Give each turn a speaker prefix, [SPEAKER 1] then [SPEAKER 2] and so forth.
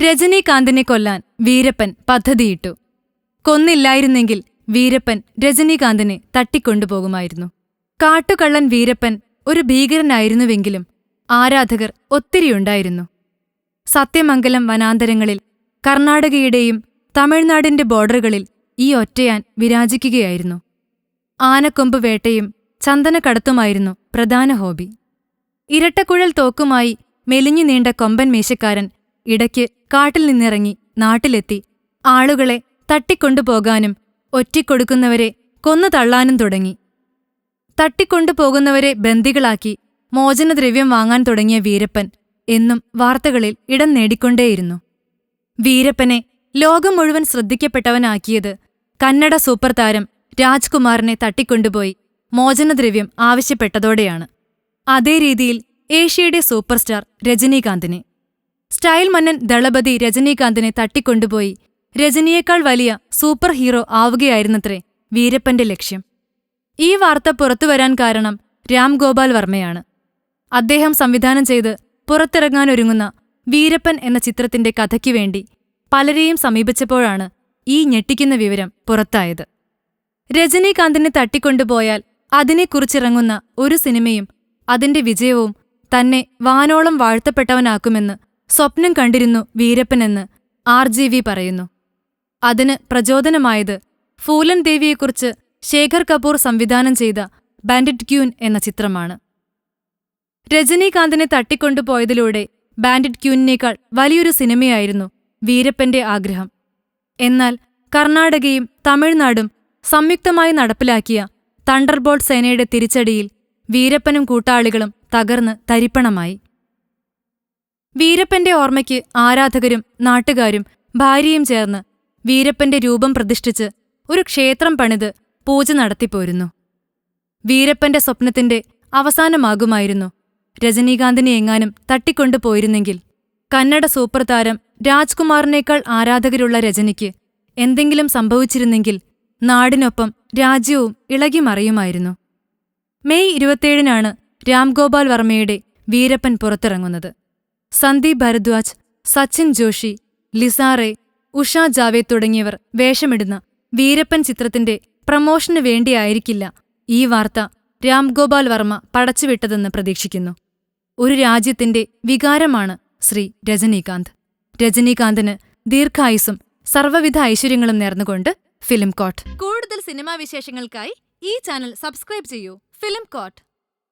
[SPEAKER 1] രജനീകാന്തിനെ കൊല്ലാൻ വീരപ്പൻ പദ്ധതിയിട്ടു. കൊന്നില്ലായിരുന്നെങ്കിൽ വീരപ്പൻ രജനീകാന്തിനെ തട്ടിക്കൊണ്ടുപോകുമായിരുന്നു. കാട്ടുകള്ളൻ വീരപ്പൻ ഒരു ഭീകരനായിരുന്നുവെങ്കിലും ആരാധകർ ഒത്തിരിയുണ്ടായിരുന്നു. സത്യമംഗലം വനാന്തരങ്ങളിൽ കർണാടകയുടെയും തമിഴ്നാടിന്റെ ബോർഡറുകളിൽ ഈ ഒറ്റയാൻ വിരാജിക്കുകയായിരുന്നു. ആനക്കൊമ്പ് വേട്ടയും ചന്ദനക്കടത്തുമായിരുന്നു പ്രധാന ഹോബി. ഇരട്ടക്കുഴൽ തോക്കുമായി മെലിഞ്ഞു നീണ്ട കൊമ്പൻ മീശക്കാരൻ ഇടയ്ക്ക് കാട്ടിൽ നിന്നിറങ്ങി നാട്ടിലെത്തി. ആളുകളെ തട്ടിക്കൊണ്ടുപോകാനും ഒറ്റിക്കൊടുക്കുന്നവരെ കൊന്നു തള്ളാനും തുടങ്ങി. തട്ടിക്കൊണ്ടുപോകുന്നവരെ ബന്ദികളാക്കി മോചനദ്രവ്യം വാങ്ങാൻ തുടങ്ങിയ വീരപ്പൻ എന്നും വാർത്തകളിൽ ഇടം നേടിക്കൊണ്ടേയിരുന്നു. വീരപ്പനെ ലോകം മുഴുവൻ ശ്രദ്ധിക്കപ്പെട്ടവനാക്കിയത് കന്നഡ സൂപ്പർ താരം രാജ്കുമാറിനെ തട്ടിക്കൊണ്ടുപോയി മോചനദ്രവ്യം ആവശ്യപ്പെട്ടതോടെയാണ്. അതേ രീതിയിൽ ഏഷ്യയുടെ സൂപ്പർസ്റ്റാർ രജനീകാന്തിനെ സ്റ്റൈൽ മന്നൻ ദളപതി രജനീകാന്തിനെ തട്ടിക്കൊണ്ടുപോയി. രജനിയേക്കാൾ വലിയ സൂപ്പർ ഹീറോ ആവുകയായിരുന്നത്രേ വീരപ്പന്റെ ലക്ഷ്യം. ഈ വാർത്ത പുറത്തുവരാൻ കാരണം രാം ഗോപാൽ വർമ്മയാണ്. അദ്ദേഹം സംവിധാനം ചെയ്ത് പുറത്തിറങ്ങാനൊരുങ്ങുന്ന വീരപ്പൻ എന്ന ചിത്രത്തിന്റെ കഥയ്ക്കു വേണ്ടി പലരെയും സമീപിച്ചപ്പോഴാണ് ഈ ഞെട്ടിക്കുന്ന വിവരം പുറത്തായത്. രജനീകാന്തിനെ തട്ടിക്കൊണ്ടുപോയാൽ അതിനെക്കുറിച്ചിറങ്ങുന്ന ഒരു സിനിമയും അതിന്റെ വിജയവും തന്നെ വാനോളം വാഴ്ത്തപ്പെട്ടവനാക്കുമെന്ന് സ്വപ്നം കണ്ടിരുന്നു വീരപ്പനെന്ന് ആർ ജി വി പറയുന്നു. അതിന് പ്രചോദനമായത് ഫൂലൻ ദേവിയെക്കുറിച്ച് ശേഖർ കപൂർ സംവിധാനം ചെയ്ത ബാൻഡിറ്റ് ക്യൂൻ എന്ന ചിത്രമാണ്. രജനീകാന്തിനെ തട്ടിക്കൊണ്ടുപോയതിലൂടെ ബാൻഡിറ്റ് ക്യൂനിനേക്കാൾ വലിയൊരു സിനിമയായിരുന്നു വീരപ്പന്റെ ആഗ്രഹം. എന്നാൽ കർണാടകയും തമിഴ്നാടും സംയുക്തമായി നടപ്പിലാക്കിയ തണ്ടർബോൾട്ട് സേനയുടെ തിരിച്ചടിയിൽ വീരപ്പനും കൂട്ടാളികളും തകർന്ന് തരിപ്പണമായി. വീരപ്പന്റെ ഓർമ്മയ്ക്ക് ആരാധകരും നാട്ടുകാരും ഭാര്യയും ചേർന്ന് വീരപ്പന്റെ രൂപം പ്രതിഷ്ഠിച്ച് ഒരു ക്ഷേത്രം പണിത് പൂജ നടത്തിപ്പോരുന്നു. വീരപ്പന്റെ സ്വപ്നത്തിന്റെ അവസാനമാകുമായിരുന്നു. രജനീകാന്തിനെ എങ്ങാനും തട്ടിക്കൊണ്ടുപോയിരുന്നെങ്കിൽ കന്നഡ സൂപ്പർ താരം രാജ്കുമാറിനേക്കാൾ ആരാധകരുള്ള രജനിക്ക് എന്തെങ്കിലും സംഭവിച്ചിരുന്നെങ്കിൽ നാടിനൊപ്പം രാജ്യവും ഇളകിമറിയുമായിരുന്നു മെയ് ഇരുപത്തിയേഴിനാണ് രാംഗോപാൽ വർമ്മയുടെ വീരപ്പൻ പുറത്തിറങ്ങുന്നത്. സന്ദീപ് ഭരദ്വാജ് സച്ചിൻ ജോഷി ലിസാറെ ഉഷ ജാവേ തുടങ്ങിയവർ വേഷമിടുന്ന വീരപ്പൻ ചിത്രത്തിന്റെ പ്രമോഷന് വേണ്ടിയായിരിക്കില്ല ഈ വാർത്ത രാംഗോപാൽ വർമ്മ പടച്ചുവിട്ടതെന്ന് പ്രതീക്ഷിക്കുന്നു. ഒരു രാജ്യത്തിന്റെ വികാരമാണ് ശ്രീ രജനീകാന്ത്. രജനീകാന്തിന് ദീർഘായുസും സർവവിധ ഐശ്വര്യങ്ങളും നേർന്നുകൊണ്ട് ഫിലിം കോട്ട്. കൂടുതൽ സിനിമാ വിശേഷങ്ങൾക്കായി ഈ ചാനൽ സബ്സ്ക്രൈബ് ചെയ്യൂ. Film coat.